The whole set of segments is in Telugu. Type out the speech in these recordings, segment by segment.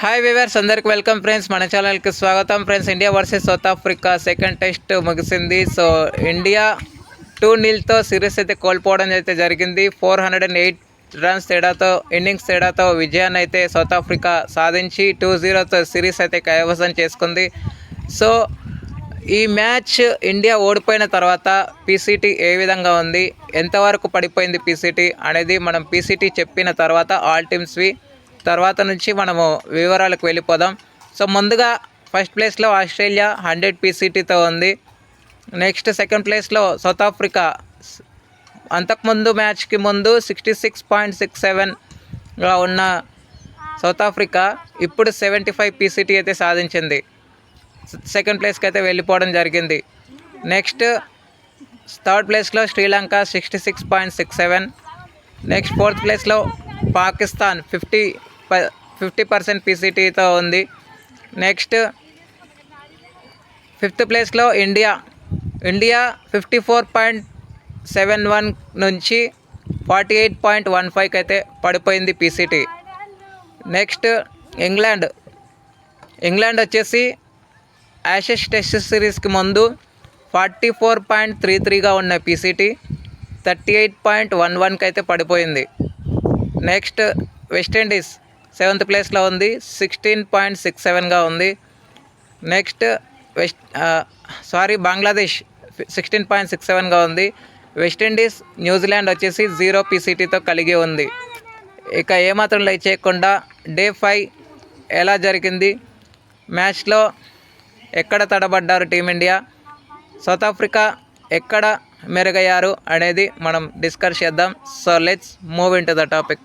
హాయ్ వివర్స్ అందరికి వెల్కమ్ ఫ్రెండ్స్ మన ఛానల్కి స్వాగతం. Friends India versus South Africa second test ముగిసింది. సో ఇండియా టూ నీల్తో సిరీస్ అయితే కోల్పోవడం అయితే జరిగింది. Four hundred and eight runs తేడాతో ఇన్నింగ్స్ తేడాతో విజయాన్ని అయితే సౌత్ ఆఫ్రికా సాధించి టూ జీరోతో సిరీస్ అయితే కైవసం చేసుకుంది. సో ఈ మ్యాచ్ ఇండియా ఓడిపోయిన తర్వాత పీసీటీ ఏ విధంగా ఉంది? ఎంతవరకు పడిపోయింది పీసీటీ అనేది మనం పీసీటీ చెప్పిన తర్వాత ఆల్ టీమ్స్వి తర్వాత నుంచి మనము వివరాలకు వెళ్ళిపోదాం. సో ముందుగా ఫస్ట్ ప్లేస్లో ఆస్ట్రేలియా హండ్రెడ్ పీసీటీతో ఉంది. నెక్స్ట్ సెకండ్ ప్లేస్లో సౌత్ ఆఫ్రికా అంతకుముందు మ్యాచ్కి ముందు సిక్స్టీ సిక్స్ పాయింట్ సిక్స్ సెవెన్గా ఉన్న సౌత్ ఆఫ్రికా ఇప్పుడు సెవెంటీ ఫైవ్ పీసీటీ అయితే సాధించింది. సెకండ్ ప్లేస్కి అయితే వెళ్ళిపోవడం జరిగింది. నెక్స్ట్ థర్డ్ ప్లేస్లో Sri Lanka sixty six point six seven next fourth ప్లేస్లో పాకిస్తాన్ ఫిఫ్టీ ఫిఫ్టీ పర్సెంట్ పీసీటీతో ఉంది. నెక్స్ట్ ఫిఫ్త్ ప్లేస్లో India. India fifty four point seven one నుంచి ఫార్టీ ఎయిట్ పాయింట్ వన్ ఫైవ్కి అయితే పడిపోయింది పీసీటీ. Next England. ఇంగ్లాండ్ వచ్చేసి యాషెస్ టెస్ట్ సిరీస్కి ముందు ఫార్టీ ఫోర్ పాయింట్ త్రీ త్రీగా ఉన్న PCT thirty eight point one వన్కి అయితే పడిపోయింది. నెక్స్ట్ వెస్టిండీస్ సెవెంత్ ప్లేస్లో ఉంది. సిక్స్టీన్ పాయింట్ సిక్స్ సెవెన్గా ఉంది. Next west sorry Bangladesh sixteen point six సెవెన్గా ఉంది. వెస్టిండీస్ న్యూజిలాండ్ వచ్చేసి జీరో పీసీటీతో కలిగి ఉంది. ఇక ఏమాత్రం లై చేయకుండా డే ఫైవ్ ఎలా జరిగింది? మ్యాచ్లో ఎక్కడ తడబడ్డారు టీమిండియా? సౌత్ ఆఫ్రికా ఎక్కడ మెరుగయ్యారు అనేది మనం డిస్కస్ చేద్దాం. So let's move into the topic.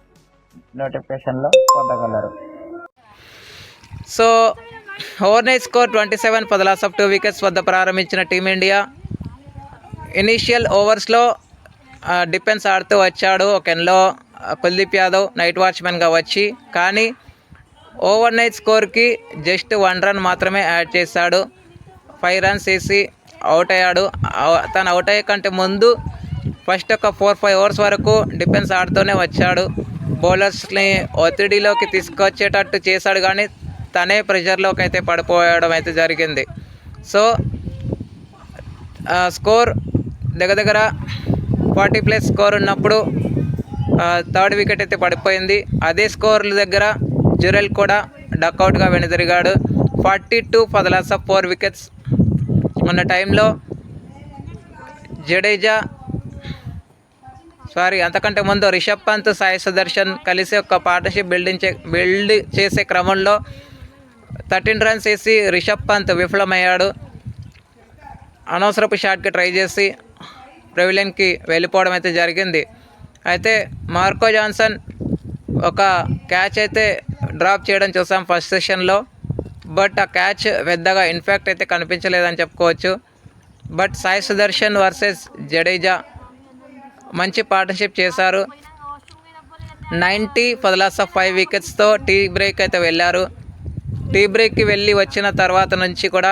నోటిఫికేషన్లో పొందగలరు. So overnight score twenty seven for the loss of two wickets వద్ద ప్రారంభించిన టీమిండియా ఇనీషియల్ ఓవర్స్లో డిఫెన్స్ ఆడుతూ వచ్చాడు. ఒక ఎన్లో కుల్దీప్ యాదవ్ నైట్ వాచ్మెన్గా వచ్చి కానీ ఓవర్ నైట్ స్కోర్కి జస్ట్ వన్ రన్ మాత్రమే యాడ్ చేశాడు. ఫైవ్ రన్స్ వేసి అవుట్ అయ్యాడు. తను అవుట్ అయ్యే కంటే ముందు ఫస్ట్ ఒక ఫోర్ ఫైవ్ ఓవర్స్ వరకు డిఫెన్స్ ఆడుతూనే వచ్చాడు. బౌలర్స్ని ఒత్తిడిలోకి తీసుకొచ్చేటట్టు చేశాడు కానీ తనే ప్రెషర్లోకి అయితే పడిపోయడం అయితే జరిగింది. సో స్కోర్ దగ్గర దగ్గర ఫార్టీ ప్లస్ స్కోర్ ఉన్నప్పుడు థర్డ్ వికెట్ అయితే పడిపోయింది. అదే స్కోర్ల దగ్గర జురెల్ కూడా డక్అవుట్గా వెనుదిరిగాడు. Forty two for loss of four wickets. ఉన్న టైంలో జడేజా సారీ అంతకంటే ముందు రిషబ్ పంత్ సాయి సుదర్శన్ కలిసి ఒక పార్ట్నర్షిప్ బిల్డింగ్ చే బిల్డ్ చేసే క్రమంలో థర్టీన్ రన్స్ వేసి రిషబ్ పంత్ విఫలమయ్యాడు. అనవసరపు షాట్కి ట్రై చేసి ప్రెవిలియన్కి వెళ్ళిపోవడం అయితే జరిగింది. అయితే మార్కో జాన్సన్ ఒక క్యాచ్ అయితే డ్రాప్ చేయడం చూసాం ఫస్ట్ సెషన్లో బట్ ఆ క్యాచ్ పెద్దగా ఇన్ఫాక్ట్ అయితే కనిపించలేదని చెప్పుకోవచ్చు. బట్ సాయి సుదర్శన్ వర్సెస్ జడేజా మంచి పార్ట్నర్షిప్ చేశారు. Ninety for loss of five వికెట్స్తో tea break అయితే వెళ్ళారు. టీ బ్రేక్కి వెళ్ళి వచ్చిన తర్వాత నుంచి కూడా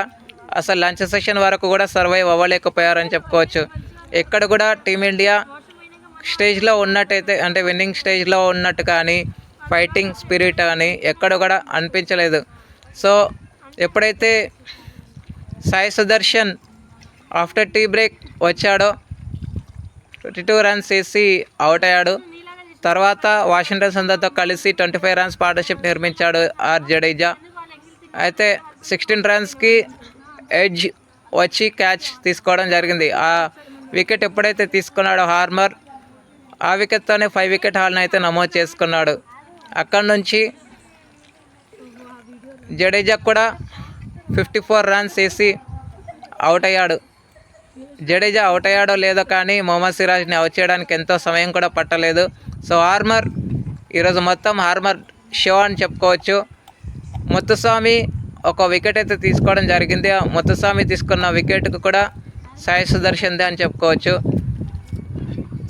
అసలు లంచ్ సెషన్ వరకు కూడా సర్వైవ్ అవ్వలేకపోయారని చెప్పుకోవచ్చు. ఎక్కడ కూడా టీమిండియా స్టేజ్లో ఉన్నట్టయితే అంటే విన్నింగ్ స్టేజ్లో ఉన్నట్టు కానీ ఫైటింగ్ స్పిరిట్ కానీ ఎక్కడ కూడా అనిపించలేదు. సో ఎప్పుడైతే Sai Sudharsan after tea break వచ్చాడో ట్వంటీ టూ రన్స్ వేసి అవుట్ అయ్యాడు. తర్వాత వాషింగ్టన్ సుందర్తో కలిసి ట్వంటీ ఫైవ్ రన్స్ పార్ట్నర్షిప్ నిర్మించాడు ఆర్ జడేజా. అయితే సిక్స్టీన్ రన్స్కి ఎడ్జ్ వచ్చి క్యాచ్ తీసుకోవడం జరిగింది. ఆ వికెట్ ఎప్పుడైతే తీసుకున్నాడో హార్మర్ ఆ వికెట్తోనే ఫైవ్ వికెట్ హాల్ని అయితే నమోదు చేసుకున్నాడు. అక్కడి నుంచి జడేజా కూడా ఫిఫ్టీ ఫోర్ రన్స్ వేసి అవుట్ అయ్యాడు. జడేజా అవుట్ అయ్యాడో లేదో కానీ మొహమ్మద్ సిరాజ్ని అవుట్ చేయడానికి ఎంతో సమయం కూడా పట్టలేదు. సో హార్మర్ ఈరోజు మొత్తం హార్మర్ షో అని చెప్పుకోవచ్చు. ముత్తుస్వామి ఒక వికెట్ అయితే తీసుకోవడం జరిగింది. ఆ ముత్తుస్వామి తీసుకున్న వికెట్కు కూడా సాయి సుదర్శన్దే అని చెప్పుకోవచ్చు.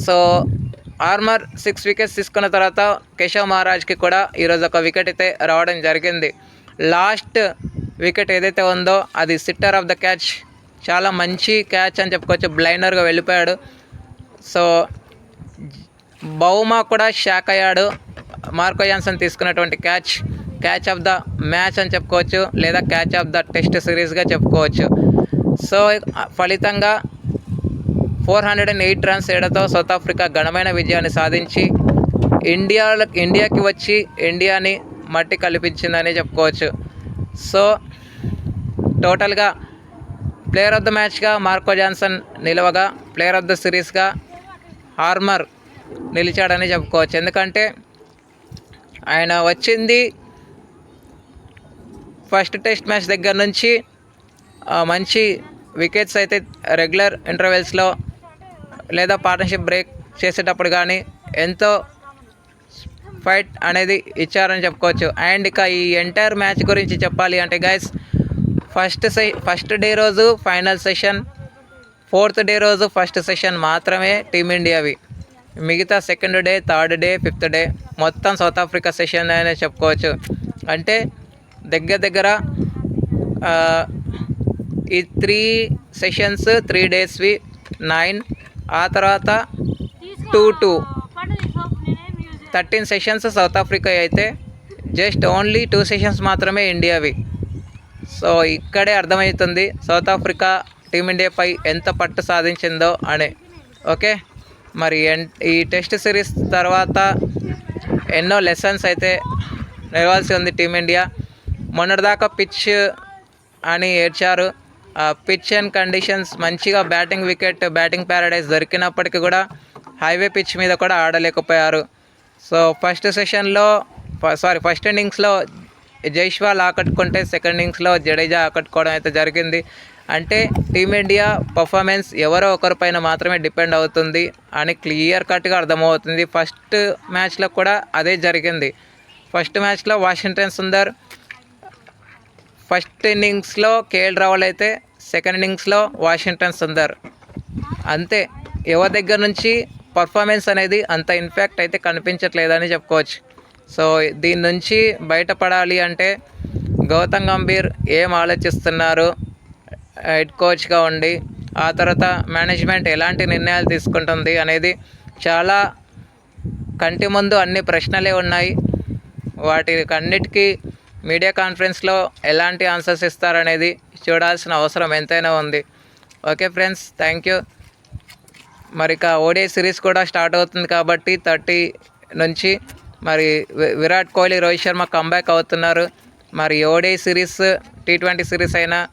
సో ఆర్మర్ సిక్స్ వికెట్స్ తీసుకున్న తర్వాత కేశవ్ మహారాజ్కి కూడా ఈరోజు ఒక వికెట్ అయితే రావడం జరిగింది. లాస్ట్ వికెట్ ఏదైతే ఉందో అది సిట్టర్ ఆఫ్ ద క్యాచ్ చాలా మంచి క్యాచ్ అని చెప్పుకోవచ్చు. బ్లైండర్గా వెళ్ళిపోయాడు. సో బౌమా కూడా షాక్ అయ్యాడు. మార్కో జాన్సన్ తీసుకున్నటువంటి catch catch of the match అని చెప్పుకోవచ్చు. లేదా క్యాచ్ ఆఫ్ ద టెస్ట్ సిరీస్గా చెప్పుకోవచ్చు. సో ఫలితంగా four hundred and eight runs ఏడతో South Africa ఘనమైన విజయాన్ని సాధించి ఇండియా ఇండియాకి వచ్చి ఇండియాని మట్టి కల్పించిందని చెప్పుకోవచ్చు. సో టోటల్గా ప్లేయర్ ఆఫ్ ద మ్యాచ్గా మార్కో జాన్సన్ నిలవగా ప్లేయర్ ఆఫ్ ద సిరీస్గా హార్మర్ నిలిచాడని చెప్పుకోవచ్చు. ఎందుకంటే ఆయన వచ్చింది ఫస్ట్ టెస్ట్ మ్యాచ్ దగ్గర నుంచి మంచి వికెట్స్ అయితే రెగ్యులర్ ఇంటర్వెల్స్లో లేదా పార్ట్నర్షిప్ బ్రేక్ చేసేటప్పుడు కానీ ఎంతో ఫైట్ అనేది ఇచ్చారని చెప్పుకోవచ్చు. అండ్ ఇక ఈ ఎంటైర్ మ్యాచ్ గురించి చెప్పాలి అంటే గైస్ ఫస్ట్ సె ఫస్ట్ డే రోజు ఫైనల్ సెషన్ ఫోర్త్ డే రోజు ఫస్ట్ సెషన్ మాత్రమే టీమిండియావి. మిగతా second day third day fifth day మొత్తం సౌత్ ఆఫ్రికా సెషన్ అనే చెప్పుకోవచ్చు. అంటే దగ్గర దగ్గర ఈ త్రీ సెషన్స్ త్రీ డేస్వి నైన్ ఆ తర్వాత two two. Thirteen sessions South Africa అయితే జస్ట్ ఓన్లీ టూ సెషన్స్ మాత్రమే ఇండియావి. సో ఇక్కడే అర్థమవుతుంది సౌత్ ఆఫ్రికా టీమిండియాపై ఎంత పట్టు సాధించిందో అని. ఓకే? మరి ఎన్- ఈ టెస్ట్ సిరీస్ తర్వాత ఎన్నో లెసన్స్ అయితే నేర్వాల్సి ఉంది టీమిండియా. మొన్నటిదాకా పిచ్ అని ఏడ్చారు. ఆ పిచ్ అండ్ కండిషన్స్ మంచిగా బ్యాటింగ్ వికెట్ బ్యాటింగ్ ప్యారడైజ్ దొరికినప్పటికీ కూడా హైవే పిచ్ మీద కూడా ఆడలేకపోయారు. సో ఫస్ట్ సెషన్లో సారీ ఫస్ట్ ఇన్నింగ్స్లో జైష్వాల్ ఆకట్టుకుంటే సెకండ్ ఇన్నింగ్స్లో జడేజా ఆకట్టుకోవడం అయితే జరిగింది. అంటే టీమిండియా పర్ఫార్మెన్స్ ఎవరో ఒకరిపైన మాత్రమే డిపెండ్ అవుతుంది అని క్లియర్ కట్గా అర్థమవుతుంది. ఫస్ట్ మ్యాచ్లో కూడా అదే జరిగింది. ఫస్ట్ మ్యాచ్లో వాషింగ్టన్ సుందర్ ఫస్ట్ ఇన్నింగ్స్లో కేఎల్ రావుల్ అయితే సెకండ్ ఇన్నింగ్స్లో వాషింగ్టన్ సుందర్. అంతే. ఎవరి దగ్గర నుంచి పర్ఫార్మెన్స్ అనేది అంత ఇన్ఫాక్ట్ అయితే కనిపించట్లేదని చెప్పుకోవచ్చు. సో దీని నుంచి బయటపడాలి అంటే గౌతమ్ గంభీర్ ఏం ఆలోచిస్తున్నారు? హెడ్ కోచ్గా ఉండి ఆ తర్వాత మేనేజ్మెంట్ ఎలాంటి నిర్ణయాలు తీసుకుంటుంది అనేది చాలా కంటి ముందు అన్ని ప్రశ్నలే ఉన్నాయి. వాటికి అన్నిటికీ మీడియా కాన్ఫరెన్స్లో ఎలాంటి ఆన్సర్స్ ఇస్తారనేది చూడాల్సిన అవసరం ఎంతైనా ఉంది. Okay friends thank you. మరి ఇక ఓడిఐ సిరీస్ కూడా స్టార్ట్ అవుతుంది కాబట్టి థర్టీ నుంచి మరి వి- విరాట్ కోహ్లీ రోహిత్ శర్మ కంబ్యాక్ అవుతున్నారు. మరి ODI series T twenty series అయినా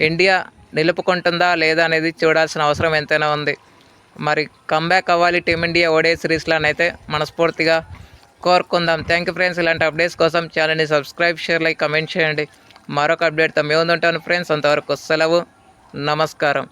ఇండియా నిలుపుకుంటుందా లేదా అనేది చూడాల్సిన అవసరం ఎంతైనా ఉంది. మరి కంబ్యాక్ అవ్వాలి టీమిండియా ఓడిఐ సిరీస్లోనైతే మనస్ఫూర్తిగా కోరుకుందాం. థ్యాంక్ యూ ఫ్రెండ్స్ ఇలాంటి అప్డేట్స్ కోసం ఛానల్ని సబ్స్క్రైబ్ షేర్ లైక్ కమెంట్ చేయండి. మరొక అప్డేట్తో మేము ఉంటాను ఫ్రెండ్స్ అంతవరకు సెలవు. నమస్కారం.